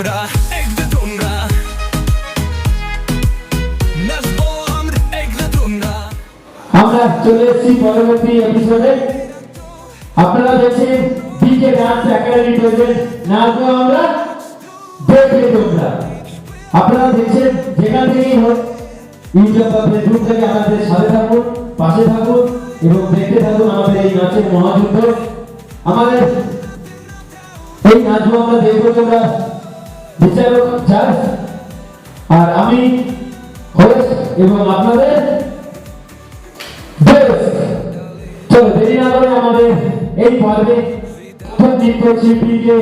তোমরা একদে তোমরা আমরা চলে এসেছি পরবর্তী এপিসোডে আপনারা দেখছেন ডিজে ডান্স একাডেমি প্রেজেন্ট নাচবো আমরা দেখবে তোমরা। আপনারা দেখছেন যেখান থেকেই হোক, ইউটিউব বা ফেসবুক থেকে আমাদের সাথে থাকুন, পাশে থাকুন এবং দেখতে থাকুন আমাদের এই নাচের মহাযুদ্ধ। আমাদের এই নাচবো আমরা দেখব তোমরা বিচারক জাজ আর আমি হোস্ট এবং আপনাদের। চলো, দেরি না করে আমাদের এই পর্বে শিল্পীকে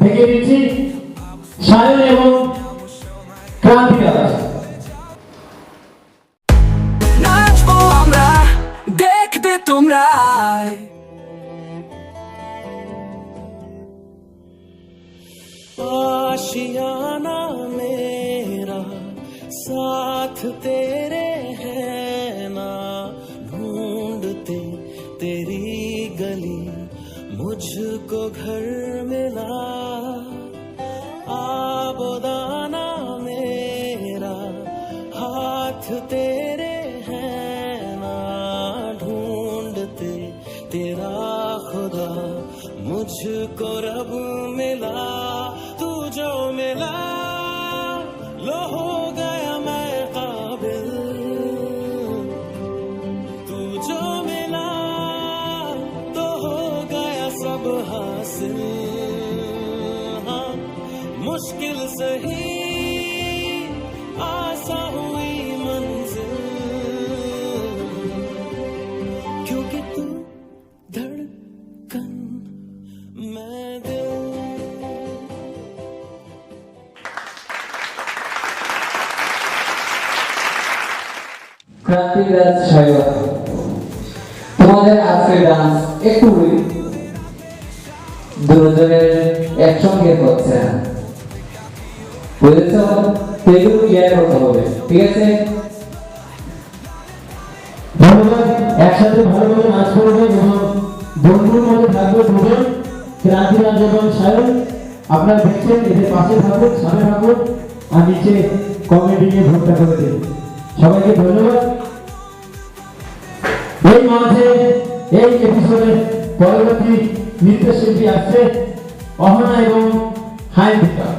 ডেকে দিচ্ছি সায়ন এবং ক্রান্তিকা দাস। खुदा मुझको रब मिला तू जो मिला। ক্রান্তিরাজ সায়ক তোমাদের আজকের ডান্স একটু দুজনের একসঙ্গে হচ্ছে না বুঝেছ? সেগুলো ক্লিয়ার করতে হবে, ঠিক আছে? একসাথে ভালো করে নাচ করবে বন্ধুর মধ্যে থাকবে দুজন আপনারা দেখছেন, এদের পাশে থাকুন, সামনে থাকুন, আর নিচে কমেন্টে গিয়ে ভোটটা করে দিন। সবাইকে ধন্যবাদ। এই মাঝে এই এপিসোডে পরবর্তী নৃত্যশিল্পী আসছে অহনা এবং হাইদিকা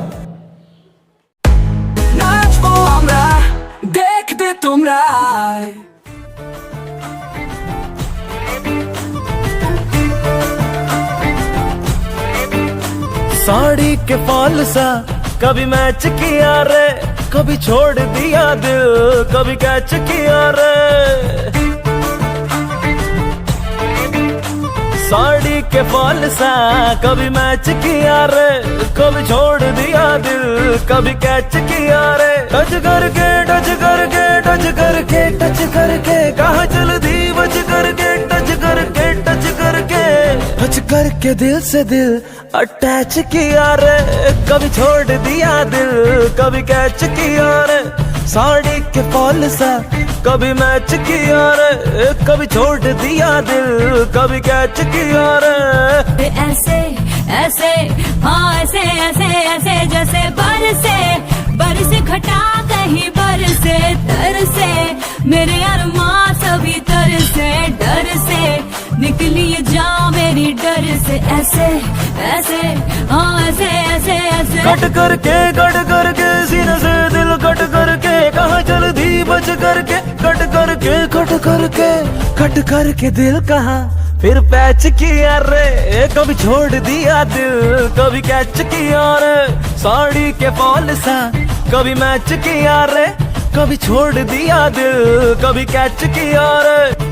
নাচবো আমরা দেখবে তোমরা साड़ी के फॉल सा कभी मैच किया रे कभी छोड़ दिया दिल कभी कैच किया रे साड़ी के फॉल सा, कभी मैच किया रे, कभी छोड़ दिया दिल, कभी कैच किया रे। टच करके टच करके टच करके टच करके, कहा चल दी बच करके, टच करके टच करके। टच करके दिल से दिल अटैच किया रे, कभी छोड़ दिया दिल, कभी कैच किया रे। साड़ी के फॉल सा। कभी मैच किया रे, कभी छोड़ दिया दिल, कभी कैच किया रे। ऐसे ऐसे हाँ ऐसे ऐसे ऐसे, जैसे बरसे बरसे खटा कहीं बरसे तरसे मेरे अरमा सभी तरसे हाँ ऐसे ऐसे कट करके कट करके, सीने से दिल कट करके, कहा चल दी बच करके, कट करके कट करके कट करके दिल कहा? फिर पैच किया रे, कभी छोड़ दिया दिल, कभी कैच किया रे, साड़ी के फॉल सा, कभी मैच किया रे, कभी छोड़ दिया दिल, कभी कैच किया रे।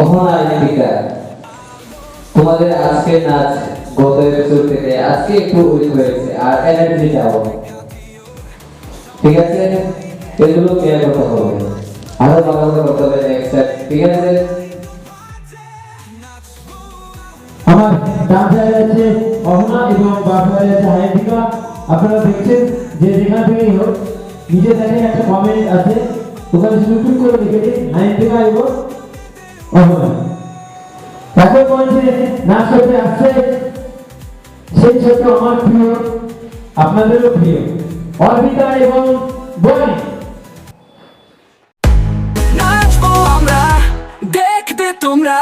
অহনা আলিকা তোমাদের আজকের নাচ গত এপিসোড থেকে আজকে একটু উইক হয়েছে, আর এনার্জি যাব ঠিক আছে? এগুলো ক্লিয়ার করতে হবে আরও ভালো করে করতে হবে নেক্সট ঠিক আছে? আমার ডান সাইডে অহনা এবং বাম সাইডে আছে হাইদিকা আপনারা দেখছেন যে যেখান থেকেই হোক নিচে দেখেন একটা কমেন্ট আছে। ওখানে শুধু করে লিখে দিন। থেকে আইব নাচ করতে আসছে সেই ছোট আমার প্রিয়, আপনাদেরও প্রিয়। অর্পিতা এবং বনি। নাচবো আমরা, দেখবে তোমরা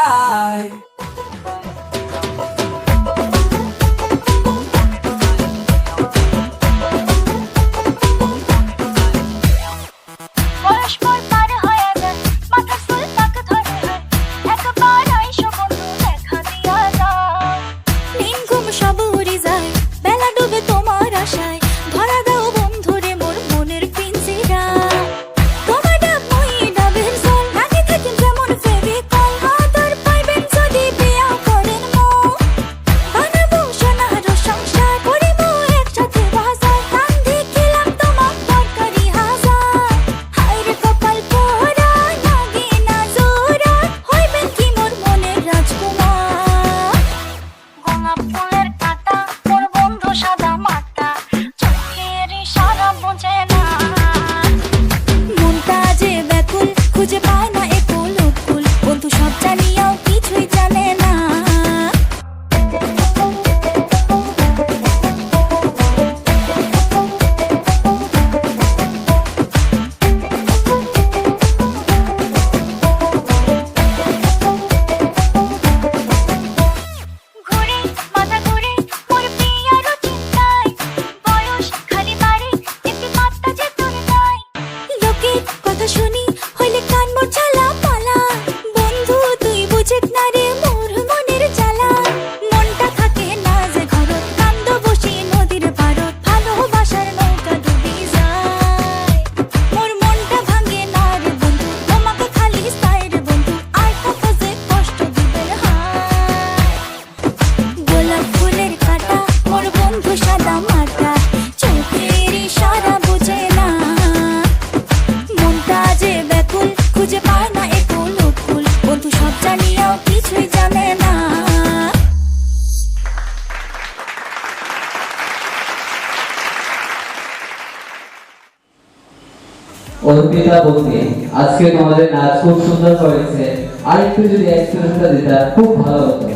অর্পিতা বলতে আজকে তোমাদের নাচ খুব সুন্দর করেছে। আর একটু যদি এক্সপিরিয়েন্সটা দিতা, খুব ভালো হতো।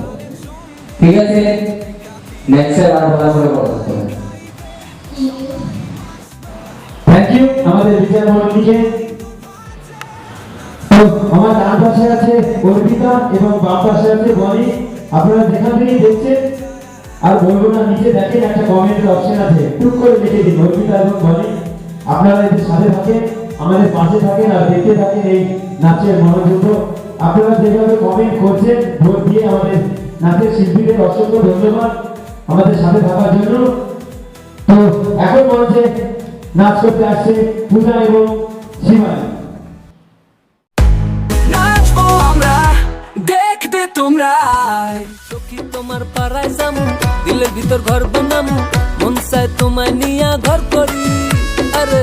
ঠিক আছে? নেক্সট আর ভালো করে বলো থ্যাংক ইউ আমাদের বিচার মন্ডলীকে আমার ডান পাশে আছে অর্পিতা এবং বাম পাশে আছে বনি। আপনারা যেখান থেকে দেখছেন, আর বলব না নিচে দেখেন একটা কমেন্টের অপশন আছে। টুক করে লিখে দিন, অর্পিতা এবং বনি। আপনারা এদের সাথে থাকেন। আমাদের পাশে থাকেন আর দেখতে থাকেন এই নাচের মনোযোগ। আপনারা যেভাবে কমেন্ট করছেন, ভোট দিয়ে আমাদের নাচের শিল্পীদের অসংখ্য ধন্যবাদ আমাদের সাথে থাকার জন্য। তো এখন মঞ্চে নাচ করতে আসছে পূজা এবং দেখবে তোমরা পাড়ায় যামু, দিলের ভিতর ঘর বানামু, মন চায় তোমায় নিয়া ঘর করি। আরে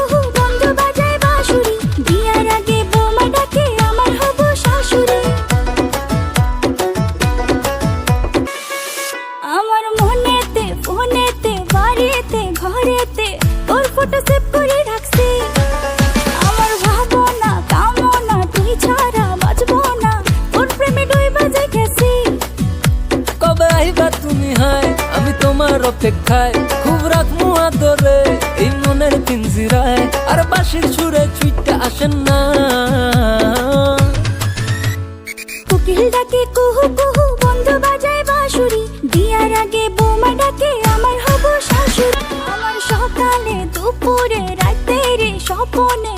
তোমার অপেক্ষায়, খুব রাখমু আদরে এই মনের পিঞ্জিরায় আর বাঁশির সুরে চুইটা আসেন না। কোকিল ডাকে, কুহু কুহু, বন্ধু বাজায় বাঁশুরি। বিয়ার আগে বোমা ডাকে, আমার হব শাশুড়ি। আমার সকালে দুপুরে রাতে রে স্বপনে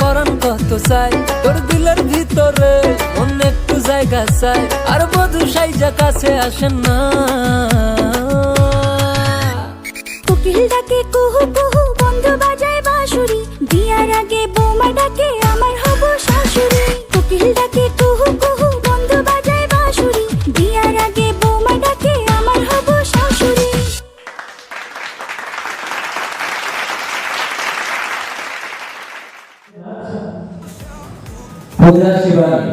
পরাণ কত চাই? তোর দিলের ভিতরে অন্য একটু জায়গা চাই। আর বধু সাইজা কাছে আসেন না। কুকিল ডাকে কুহু কুহু পূজা শিবানী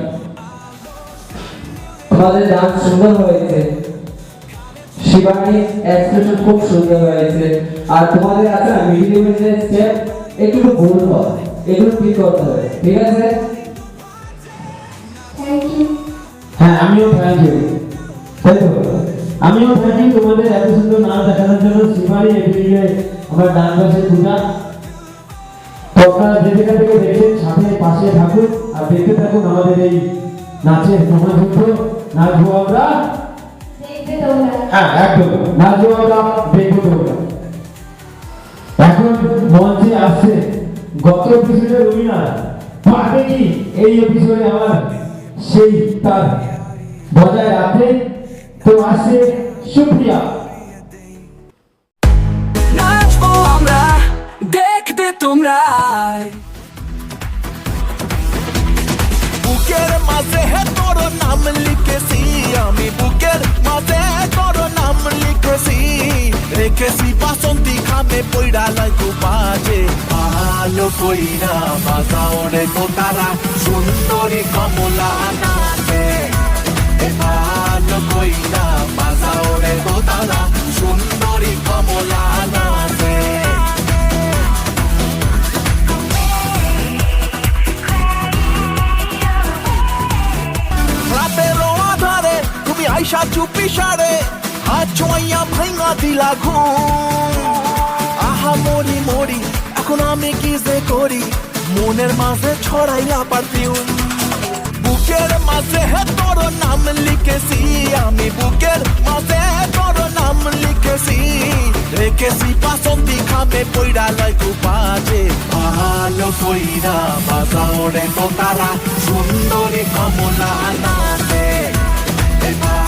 তোমাদের ডান্স সুন্দর হয়েছে। শিবানী এক্সপ্রেশন খুব সুন্দর হয়েছে। আর তোমাদের আছে না মিডিল মিডিল স্টেপ একটু ভুল হয়। এগুলো ঠিক করতে হবে ঠিক আছে? হ্যাঁ আমিও থ্যাংক ইউ তাই তো? আমিও থ্যাংক ইউ তোমাদের এত সুন্দর নাচ দেখানোর জন্য শিবানী এদিকে আমার ডান পাশে পূজা। তো আপনারা যে যেখান থেকে দেখছেন সাথে পাশে থাকুন। আর দেখতে থাকুন আমাদের এই নাচের মহাযুদ্ধ নাচবো আমরা। হ্যাঁ একদম। আমরা, দেখব তোমরা। এখন মঞ্চে আসছে গত এই এপিসোডে আমার? সেই তার বজায় রাখতে। তো আসছে সুপ্রিয়া। নাচবো আমরা, দেখবে তোমরা বুকের মাঝে তোর নাম লিখেছি। আমি বুকের মাঝে তোর নাম লিখেছি। রেখেছি বাসন্তী খামে পইড়া লাগু বাজে। ভালো কইরা বাজাও রে তারা সুন্দরী কমলা নাচে ভালো কইরা বাজাও রে তারা সুন্দরী কমলা নাচে আইসা চুপি সারে হাত ছোঁয়া ভাঙা দিলা ঘুম। আহা মরি মরি, এখন আমি কি যে করি? মনের মাঝে ছড়াইয়া পারফিউম। বুকের মাঝে তোর নাম লিখেছি আমি, বুকের মাঝে তোর নাম লিখেছি। রেখেছি বাসন্তী খামে পইড়া লাগু বাজে। ভালো কইরা বাজাও রে তো তারা সুন্দরী কমলা নাচে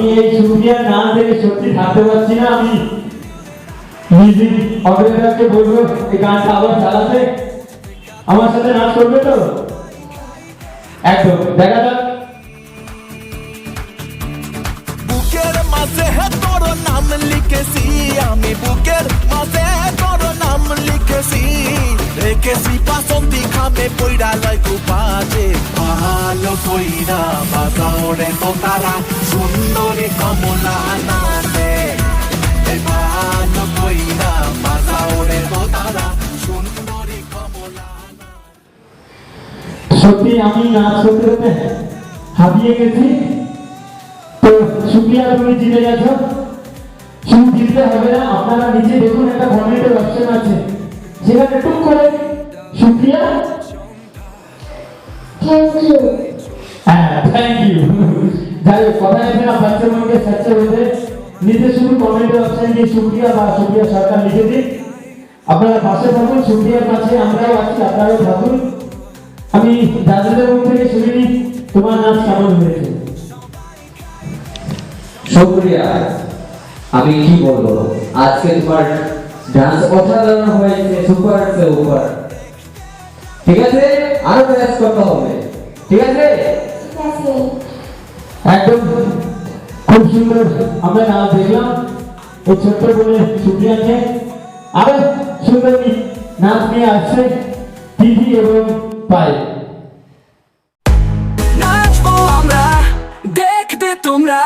আমি এই সুপ্রিয়ার নাম থেকে সত্যি থাকতে পারছি না, আমি মিউজিক অপারেটরকে বলব, এই গানটা আবার চালাতে। আমার সাথে নাচ করবে তো? একদম, দেখা যাক। বুকের মাঝে তোর নাম লিখেছি, আমি বুকের মাঝে তোর নাম লিখেছি। রেখেছি বাসন্তী খামে পইড়া লাগু বাজে ভালো কইরা বাজাও রে তো তারা সুন্দরী কমলা এ ভালো কইরা বাজাও রে তো তারা সুন্দরী সত্যি আমি নাচ করতে হাবিয়ে গেছি। তো সুপ্রিয়া তুমি জিতে গেছো। হবে না আপনারা নিচে দেখুন একটা কমেন্টের অপশন আছে। সেখানে টুক করে সুপ্রিয়া? হ্যাঁ থ্যাংক ইউ যাই হোক কথা আছে না বাচ্চা মনকে হতে নিচে শুধু কমেন্টের অপশন দিয়ে সুপ্রিয়া বা সুপ্রিয়া সরকার লিখে দিন। আপনারা পাশে থাকুন সুপ্রিয়ার পাশে আমরাও আছি আপনারাও থাকুন। আমি দাদাদের মুখ থেকে শুনিনি তোমার নাচ কেমন হয়েছে? শুক্রিয়া আমি কি বলব? আজকে তোমার ডান্স অসাধারণ হয়েছে সুপার সুপার ঠিক আছে? আরও প্রয়াস করতে হবে। ঠিক আছে? একদম খুব সুন্দর। আমরা নাচ দেখলাম। এই ছোট্ট বলে সুপ্রিয়াকে আরও সুন্দর নাচ নিয়ে আসছে দিদি এবং পায়ে নাচবো আমরা, দেখবে তোমরা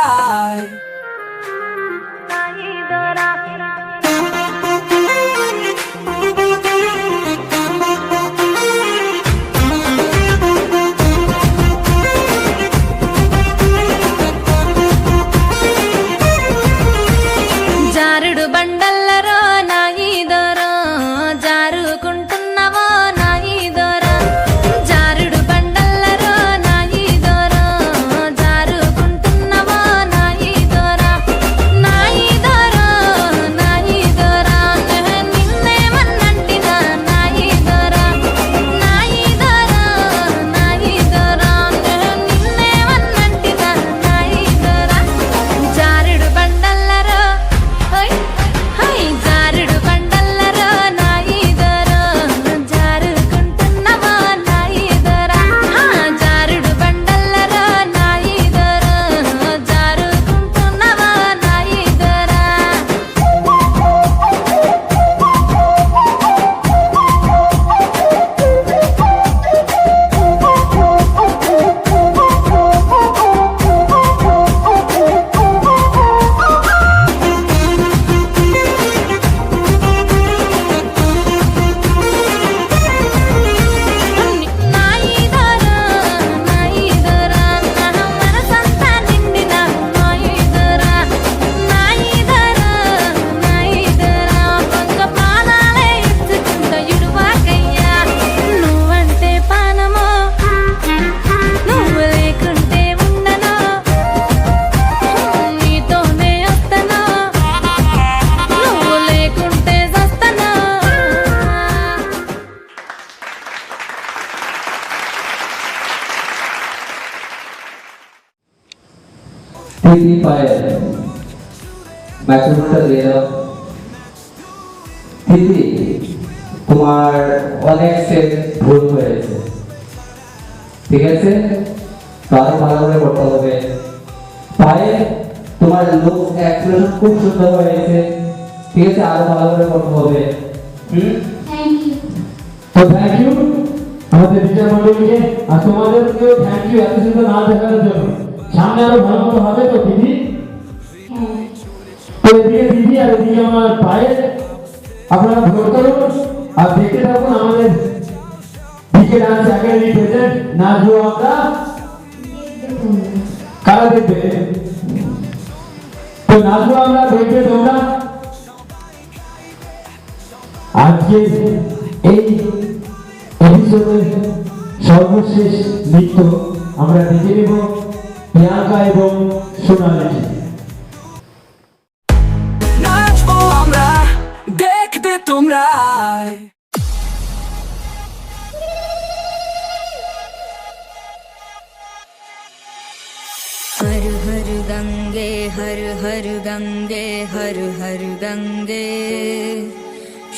দিদি পায়ে মাইক্রোফোনটা দিয়ে দাও দিদি তোমার অনেক স্টেপ ভুল হয়েছে ঠিক আছে তো আরও ভালো করে করতে হবে পায়ে তোমার লুক এক্সপ্রেশন খুব সুন্দর হয়েছে ঠিক আছে আরও ভালো করে করতে হবে হুম তো থ্যাংক ইউ আমাদের টিচার মন্ডলীকে আর তোমাদেরকেও থ্যাংক ইউ এত সুন্দর নাচ দেখানোর জন্য সামনে আরও ভালো মতো হবে তো, দিদি? এদিকে দিদি আর এদিকে আমার পায়ে আপনারা ভোট করুন আর দেখতে থাকুন আমাদের ডিকে ডান্স একাডেমি প্রেজেন্ট নাচবো আমরা। কারা দেখবে? তো নাচবো আমরা, দেখবে তোমরা। আজকে এই এপিসোডের সর্বশেষ নৃত্য আমরা দেখে নেব। প্রিয়াঙ্কা এবং সোনালি নাচবো আমরা দেখবে তোমরা हर हर गंगे हर हर गंगे हर हर गंगे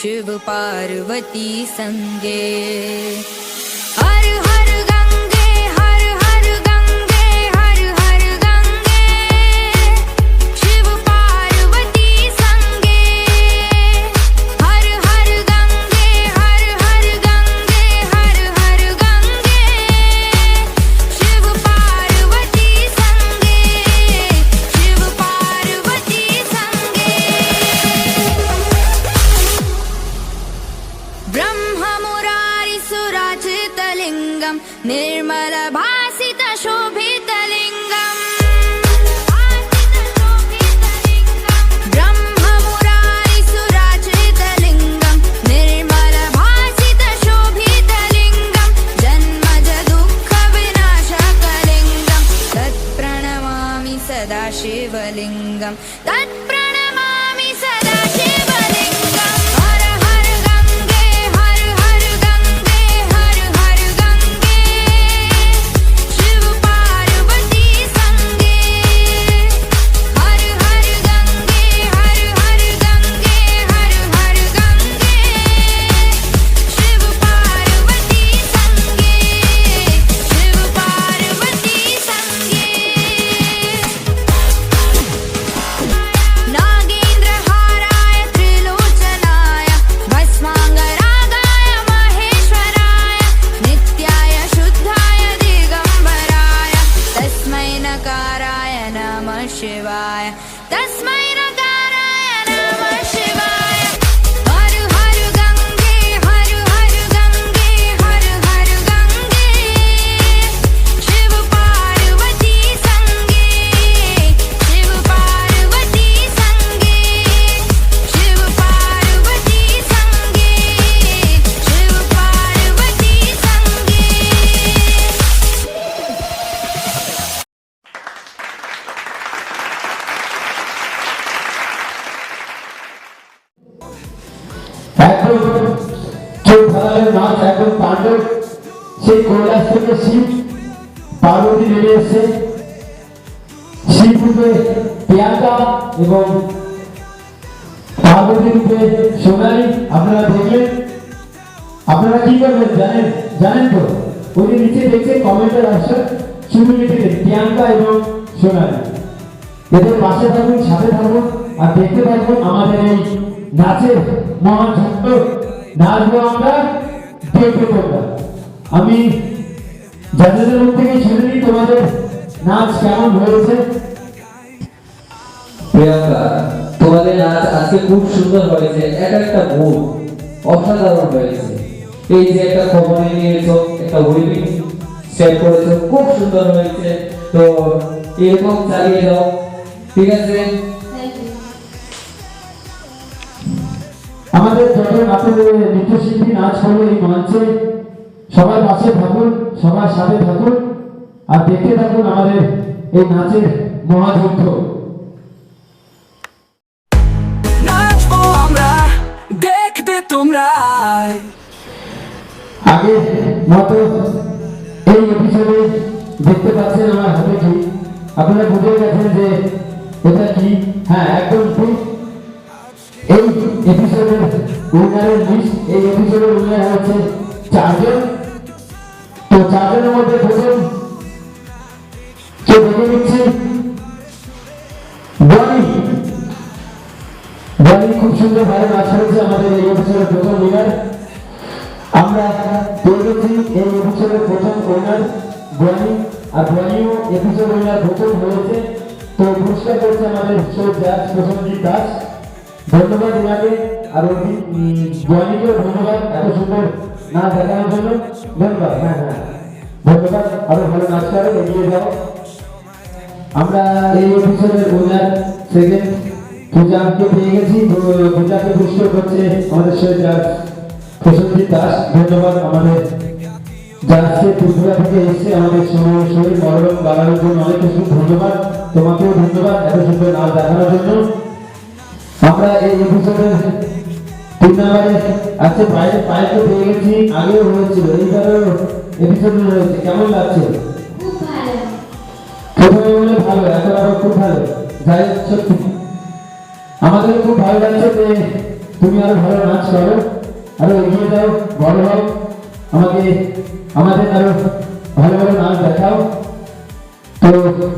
शिव पार्वती संगे চোখ নাচ একদম তাণ্ডব সেই কৈলাস থেকে শিব পার্বতী নেমে এসছে। শিব রূপে প্রিয়াঙ্কা এবং পার্বতী রূপে সোনালী। আপনারা দেখলেন? আপনারা কি করবেন জানেন? জানেন তো? ওই নিচে দেখছে কমেন্টের আসছে শুধু লিখে প্রিয়াঙ্কা এবং সোনালী। এদের পাশে থাকুন, সাথে থাকুন, আর দেখতে থাকুন আমাদের এই নাচের মহান ছন্দ নাচবো আমরা দেখতে তোমরা আমি যাদের মুখ থেকে শুনে নিই তোমাদের নাচ কেমন হয়েছে? প্রিয়াঙ্কা, তোমাদের নাচ আজকে খুব সুন্দর হয়েছে। এক একটা মুড অসাধারণ হয়েছে। এই যে একটা খবর নিয়েছো, একটা উইভিং স্টেপ করেছ, খুব সুন্দর হয়েছে। তো এরকম চালিয়ে যাও, ঠিক আছে? আমাদের যত নাচের নৃত্যশিল্পী নাচ করল এই মঞ্চে সবার পাশে থাকুন সবার সাথে থাকুন আর দেখতে থাকুন আমাদের এই নাচের মহাযুদ্ধ। তোমরা আগে মতো এই এপিসোডে দেখতে পাচ্ছেন আমার হাতে কি? আপনারা বুঝে গেছেন যে এটা কি? হ্যাঁ একদম ঠিক। এই এপিসোডের উইনারের লিস্ট এই এপিসোডের উইনার হচ্ছে চারজন। তো চারজনের মধ্যে প্রথম কে দেখে নিচ্ছি? বনি। বনি খুব সুন্দর ভাবে নাচ করেছে আমাদের এই এপিসোডের প্রথম উইনার আমরা পেয়ে এই এপিসোডের প্রথম ওনার বনি। আর বনিও এপিসোড ওনার প্রথম হয়েছে। তো পুরস্কার করছে আমাদের শো জাজ প্রসঞ্জিৎ দাস। ধন্যবাদ ওনাকে আর ওই ধন্যবাদ, এত সুন্দর নাচ দেখানোর জন্য। ধন্যবাদ হ্যাঁ হ্যাঁ। ধন্যবাদ, আরও ভালো নাচ করে, এগিয়ে যাও। আমরা এই এপিসোডের উইনার সেকেন্ড পূজাকে পেয়ে গেছি। পূজাকে পুরস্কার করছে আমাদের শো জাজ প্রসেনজিৎ দাস। ধন্যবাদ আমাদের যাচ্ছে ত্রিপুরা থেকে এসছে। আমাদের শরীর মনোরম বানানোর জন্য অনেক কিছু। ধন্যবাদ, তোমাকেও ধন্যবাদ, এত সুন্দর নাচ দেখানোর জন্য। আমরা এই এপিসোডের তিন নম্বরে আজকে বাইরে পায়েতে পেয়ে গেছি আগেও হয়েছিল এইবারও এপিসোডে রয়েছে কেমন লাগছে? প্রথমে বলে ভালো এখন আরও খুব ভালো। যাই সত্যি। আমাদের খুব ভালো লাগছে যে তুমি আরও ভালো নাচ করো আরও এগিয়ে যাও বড় হও। আমাকে আমাদের আরও ভালো ভালো নাচ দেখাও। তো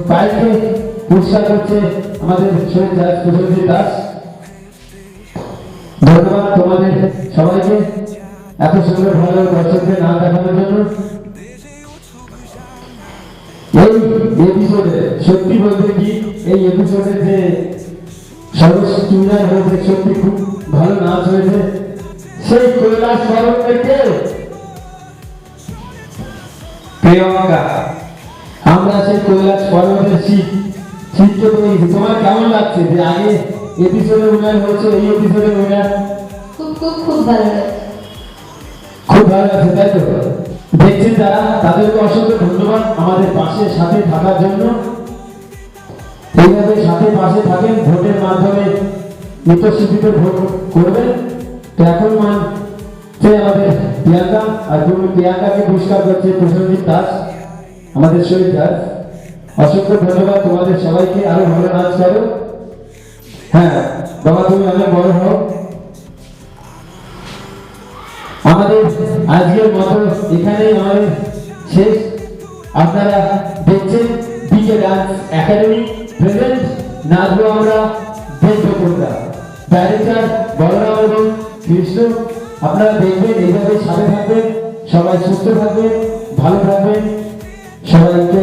পাইলকে উৎসাহ করছে আমাদের শহীদ দাস প্রসেনজিৎ দাস। ধন্যবাদ তোমাদের সবাইকে। এত সুন্দর ভালো দর্শকদের নাচ দেখানোর জন্য। এই এপিসোডে সত্যি বলতে কি, এই এপিসোডে যে সর্বশ্রেষ্ঠ উইনার হয়েছে, সত্যি খুব ভালো নাচ হয়েছে। সেই কৈলাস থেকে প্রিয়ঙ্কা। আমরা সেই কৈলাস পর্বতের শীত শীতকে পেয়েছি তোমার কেমন লাগছে? যে আগে এপিসোডে উইনার হয়েছে এই এপিসোডে উইনার খুব খুব খুব ভালো লাগে খুব ভালো লাগছে তাই তো? দেখছেন যারা তাদেরকে অসংখ্য ধন্যবাদ আমাদের পাশে সাথে থাকার জন্য। এইভাবে সাথে পাশে থাকেন ভোটের মাধ্যমে নৃত্যশিল্পীদের ভোট করবেন। তো এখন মান সে আমাদের প্রিয়াঙ্কা আর তুমি প্রিয়াঙ্কাকে পুরস্কার করছে প্রসেনজিৎ দাস আমাদের শহীদ দাস। অসংখ্য ধন্যবাদ তোমাদের সবাইকে আরও ভালো নাচ করো। হ্যাঁ বাবা, তুমি অনেক বড় হও। আমাদের আজকের মতো এখানেই আমাদের শেষ। আপনারা দেখছেন বিকে ডান্স একাডেমি প্রেজেন্ট। নাচবো আমরা, দেখব তোমরা ডাইরেক্টর বলরাম এবং কৃষ্ণ, আপনারা দেখবেন, এইভাবে সাথে থাকবেন, সবাই সুস্থ থাকবেন, ভালো থাকবেন। সবাইকে